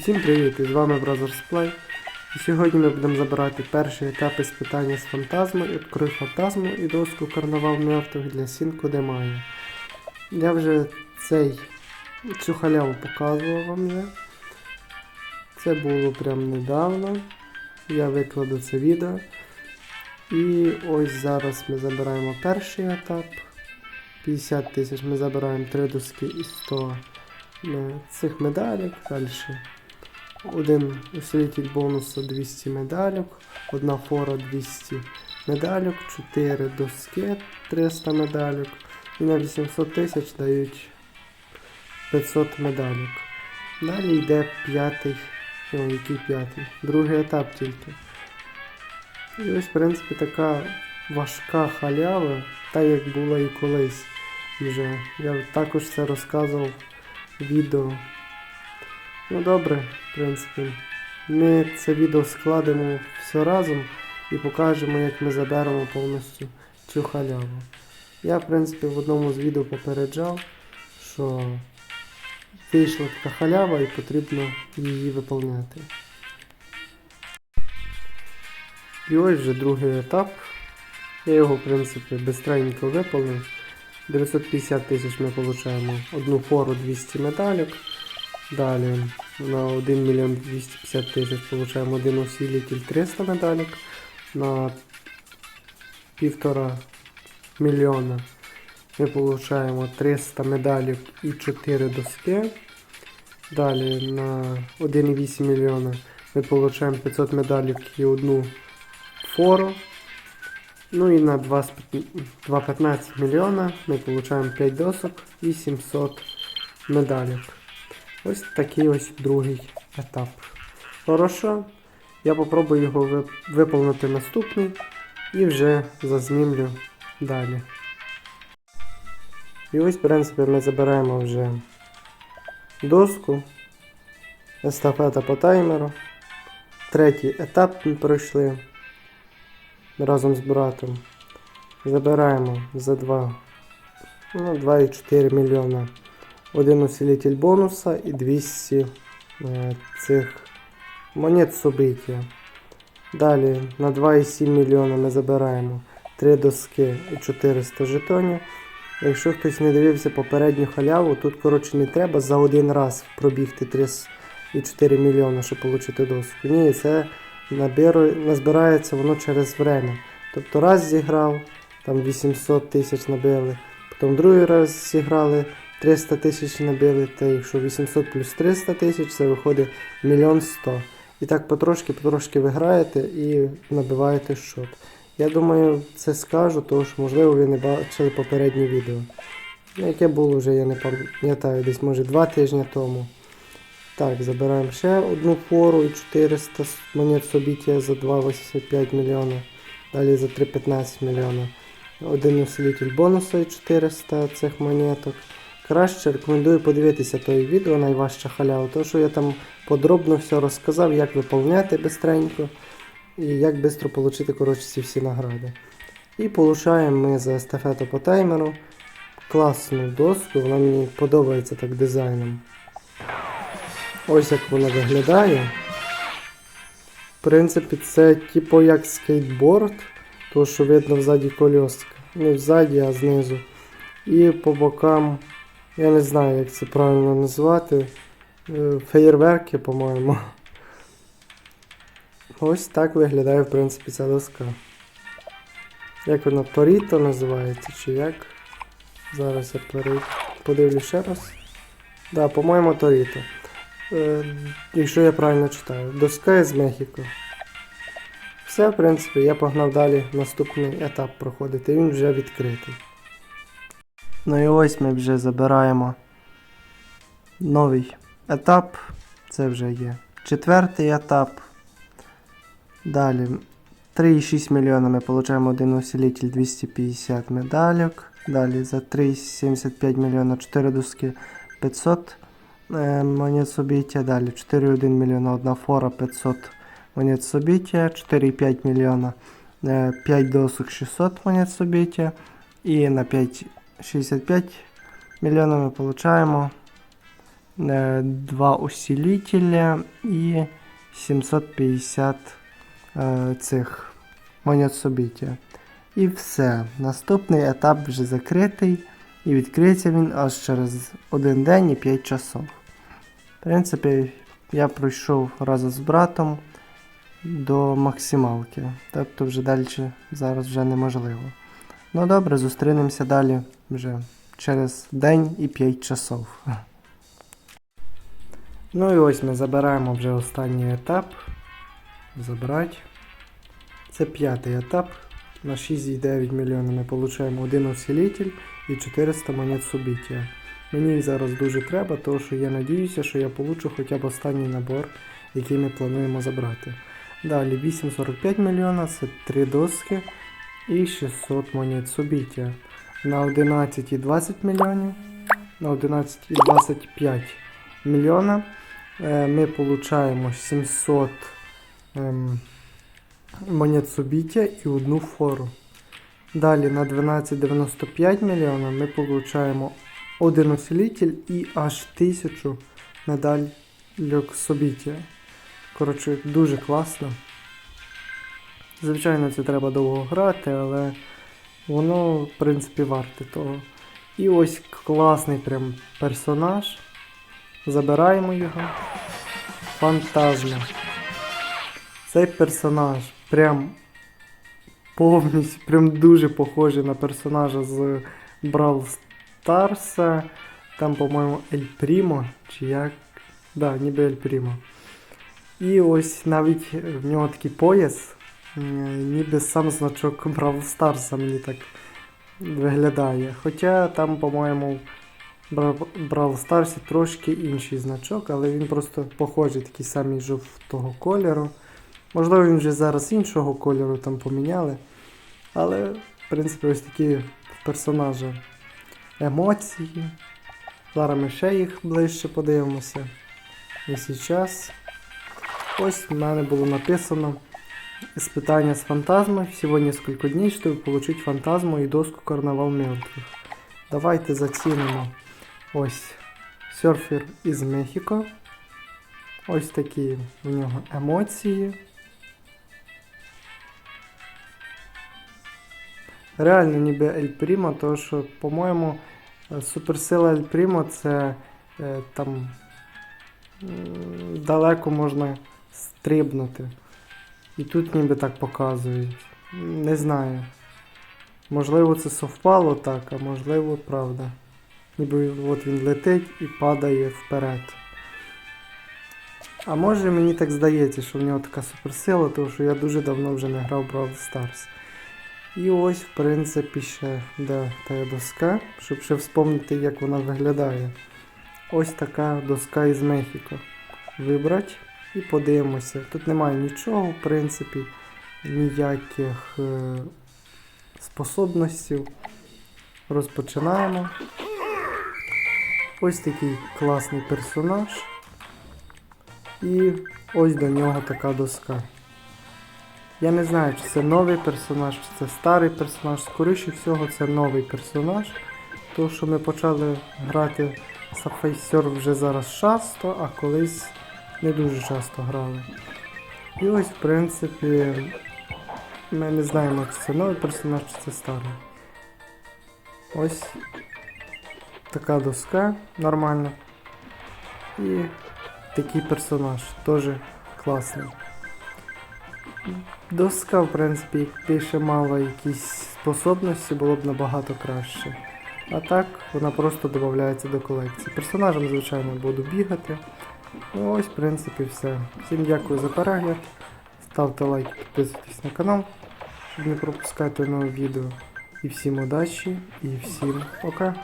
Всім привіт! І з вами Brothers Play. І сьогодні ми будемо забирати перший етап іспитання з фантазмою, відкрив фантазму і доску карнавал мертвих для Сінку Демайя. Я вже цей, цю халяву показував вам вже. Це було прям недавно. Я викладу це відео. І ось зараз ми забираємо перший етап. 50 тисяч ми забираємо 3 доски і 100 е, цих медалек. Далі один усилитель бонусу 200 медалек, одна фора 200 медалек, 4 доски 300 медалек і на 800 тисяч дають 500 медалек. Далі йде п'ятий, о, який п'ятий, другий етап тільки. І ось, в принципі, така важка халява, та як була і колись вже. Я також це розказував в відео. Ну добре, в принципі. Ми це відео складемо все разом і покажемо, як ми заберемо повністю цю халяву. Я, в принципі, в одному з відео попереджав, що вийшла така халява і потрібно її виповняти. І ось вже другий етап. Я його, в принципі, бистренько виповнив. 950 тисяч ми отримуємо одну фору 200 медалек. Далі на 1 мільйон 250 тисяч отримуємо один усилитель 300 медалек. На 1,5 мільйона ми отримуємо 300 медалек і 4 доски. Далі на 1,8 мільйона ми отримуємо 500 медалек і одну фору. Ну і на 2 з пят- 2,15 мільйона ми отримуємо 5 досок і 700 медалек. Ось такий ось другий етап. Хорошо. Я попробую його виповнити наступний і вже зазнімлю далі. І ось, в принципі, ми забираємо вже доску. Естафета по таймеру. Третій етап ми пройшли разом з братом. Забираємо за 2, ну, 2,4 мільйона один усилитель бонуса і 200 е, цих монет собиття. Далі на 2,7 мільйона ми забираємо 3 доски і 400 жетонів. Якщо хтось не дивився попередню халяву, тут коротше не треба за один раз пробігти 3,4 мільйона, щоб отримати доску. Ні, це назбирається воно через время. Тобто раз зіграв, там 800 тисяч набили, потім другий раз зіграли, 300 тисяч набили, та якщо 800 плюс 300 тисяч, це виходить мільйон 100. І так потрошки-потрошки ви граєте і набиваєте счет. Я думаю, це скажу, тому що, можливо, ви не бачили попереднє відео. Ну, Яке було вже, я не пам'ятаю, десь може 2 тижні тому. Так, забираємо ще одну фору і 400 монет собіття за 2,85 мільйона. Далі за 3,15 мільйона. Один усилитель бонусу і 400 цих монеток. Краще рекомендую подивитися той відео найважча халява, тому що я там подробно все розказав, як виповняти бистренько і як швидко отримати коротше, ці всі награди. І получаємо ми за естафету по таймеру класну доску, вона мені подобається так дизайном. Ось як вона виглядає. В принципі, це типу як скейтборд, то що видно взаді кольоска. Не взаді, а знизу. І по бокам, я не знаю, як це правильно назвати. е, Феєрверки, по-моєму. Ось так виглядає, в принципі, ця доска. Як вона Торіто називається, чи як? Зараз я перей... подивлю ще раз. Да, по-моєму, Торіто. Е, якщо я правильно читаю. Доска з Мехіко. Все, в принципі, я погнав далі наступний етап проходити. Він вже відкритий. Ну і ось ми вже забираємо новий етап. Це вже є четвертий етап. Далі 3,6 мільйона ми отримуємо один усилитель 250 медалек. Далі за 3,75 мільйона 4 доски 500 е, монет собиття. Далі 4,1 мільйона одна фора 500 монет собиття. 4,5 мільйона е, 5 досок 600 монет собиття. І на 5,65 мільйона ми е, два усилителя і 750 е, цих монет собиття. І все. Наступний етап вже закритий. І відкриється він аж через один день і 5 часов. В принципі, я пройшов разом з братом до максималки. Тобто вже далі зараз вже неможливо. Ну добре, зустрінемося далі вже через день і 5 часов. Ну і ось ми забираємо вже останній етап. Забрати. Це п'ятий етап. На 6,9 мільйона ми отримуємо один усилитель і 400 монет субиття. Мені їх зараз дуже треба, тому що я надіюся, що я получу хоча б останній набор, який ми плануємо забрати. Далі 8,45 мільйона це 3 доски і 600 монет субиття. На 11,20 мільйонів, на 11,25 мільйона е, ми получаємо 700 ем, монет субиття і одну фору. Далі на 12,95 мільйона ми получаємо один усилитель і аж 1000 медальок собиття. Коротше, дуже класно. Звичайно, це треба довго грати, але воно, в принципі, варте того. І ось класний прям персонаж. Забираємо його. Фантазма. Цей персонаж прям повністю, прям дуже похожий на персонажа з Brawl Старса. Там, по-моєму, Ель Прімо, чи як. Да, ніби Ель Прімо. І ось навіть в нього такий пояс, ніби сам значок Brawl Старса мені так виглядає. Хоча там, по-моєму, Brawl Старсі трошки інший значок, але він просто похожий, такий самий жовтого кольору. Можливо, він вже зараз іншого кольору там поміняли. Але, в принципі, ось такі в персонажа емоції. Зараз ми ще їх ближче подивимося. І зараз. Ось в мене було написано испытание с фантазмой. Всего несколько дней, чтобы получить фантазму і доску Карнавал мертвых. Давайте зацінимо ось серфер із Мехіко. Ось такі у нього емоції. Реально ніби Ель Прімо, тому що, по-моєму, е, суперсила Ель Прімо це е, там м, далеко можна стрибнути. І тут ніби так показують. Не знаю. Можливо, це совпало так, а можливо, правда. Ніби от він летить і падає вперед. А може мені так здається, що в нього така суперсила, тому що я дуже давно вже не грав Brawl Stars. І ось, в принципі, ще да, та доска, щоб ще вспомнити, як вона виглядає. Ось така доска із Мехіко. Вибрати і подивимося. Тут немає нічого, в принципі, ніяких е, способностей. Розпочинаємо. Ось такий класний персонаж. І ось до нього така доска. Я не знаю, чи це новий персонаж, чи це старий персонаж. Скоріше всього, це новий персонаж. Тому що ми почали грати Surface Surf вже зараз часто, а колись не дуже часто грали. І ось, в принципі, ми не знаємо, чи це новий персонаж, чи це старий. Ось така доска нормальна. І такий персонаж теж класний. Доска, в принципі, ще мала якісь способності, було б набагато краще. А так, вона просто додається до колекції. Персонажем, звичайно, буду бігати. Ну ось, в принципі, все. Всім дякую за перегляд. Ставте лайк, підписуйтесь на канал, щоб не пропускати нові відео. І всім удачі, і всім пока.